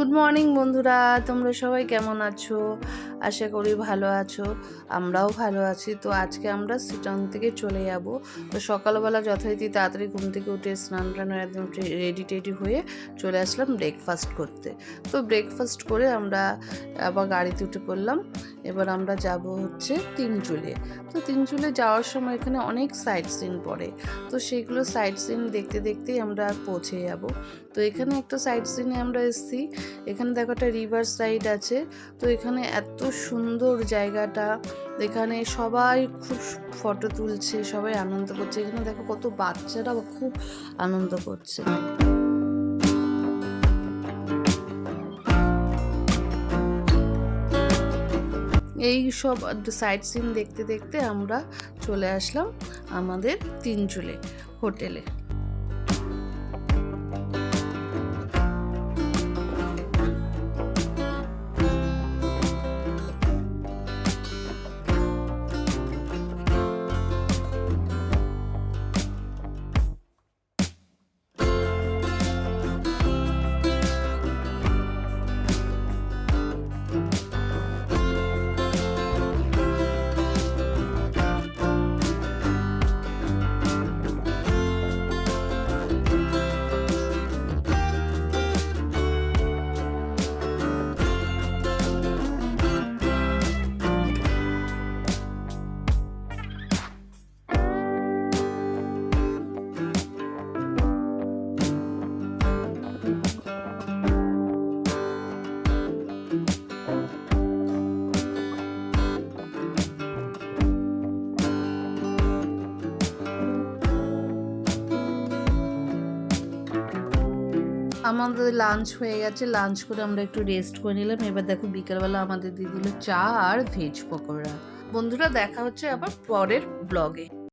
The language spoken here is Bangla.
গুড মর্নিং বন্ধুরা। তোমরা সবাই কেমন আছো? আশা করি ভালো আছো। আমরাও ভালো আছি। তো আজকে আমরা সিটন থেকে চলে যাব। তো সকালবেলা যথারীতি তাড়াতাড়ি ঘুম থেকে উঠে স্নান টান একদম রেডি টেডি হয়ে চলে আসলাম ব্রেকফাস্ট করতে। তো ব্রেকফাস্ট করে আমরা আবার গাড়িতে উঠে পড়লাম। এবার আমরা যাব হচ্ছে তিনচুলে তো তিনচুলে যাওয়ার সময় এখানে অনেক সাইট সিন পড়ে। তো সেগুলো সাইট সিন দেখতে দেখতেই আমরা পৌঁছে যাব। তো এখানে একটা সাইট সিনে আমরা এসেছি। এখানে দেখো একটা রিভার সাইড আছে। তো এখানে এত সুন্দর জায়গাটা। এখানে সবাই খুব ফটো তুলছে, সবাই আনন্দ করছে। এখানে দেখো কত বাচ্চারা খুব আনন্দ করছে। এই সব সাইট সিন দেখতে দেখতে আমরা চলে আসলাম আমাদের তিনচুলে হোটেলে। আমাদের লাঞ্চ হয়ে গেছে লাঞ্চ করে আমরা একটু রেস্ট করে নিলাম। এবার দেখো বিকেলবেলা আমাদের দিয়ে দিল চা আর ভেজ পকোড়া। বন্ধুরা দেখা হচ্ছে আবার পরের ব্লগে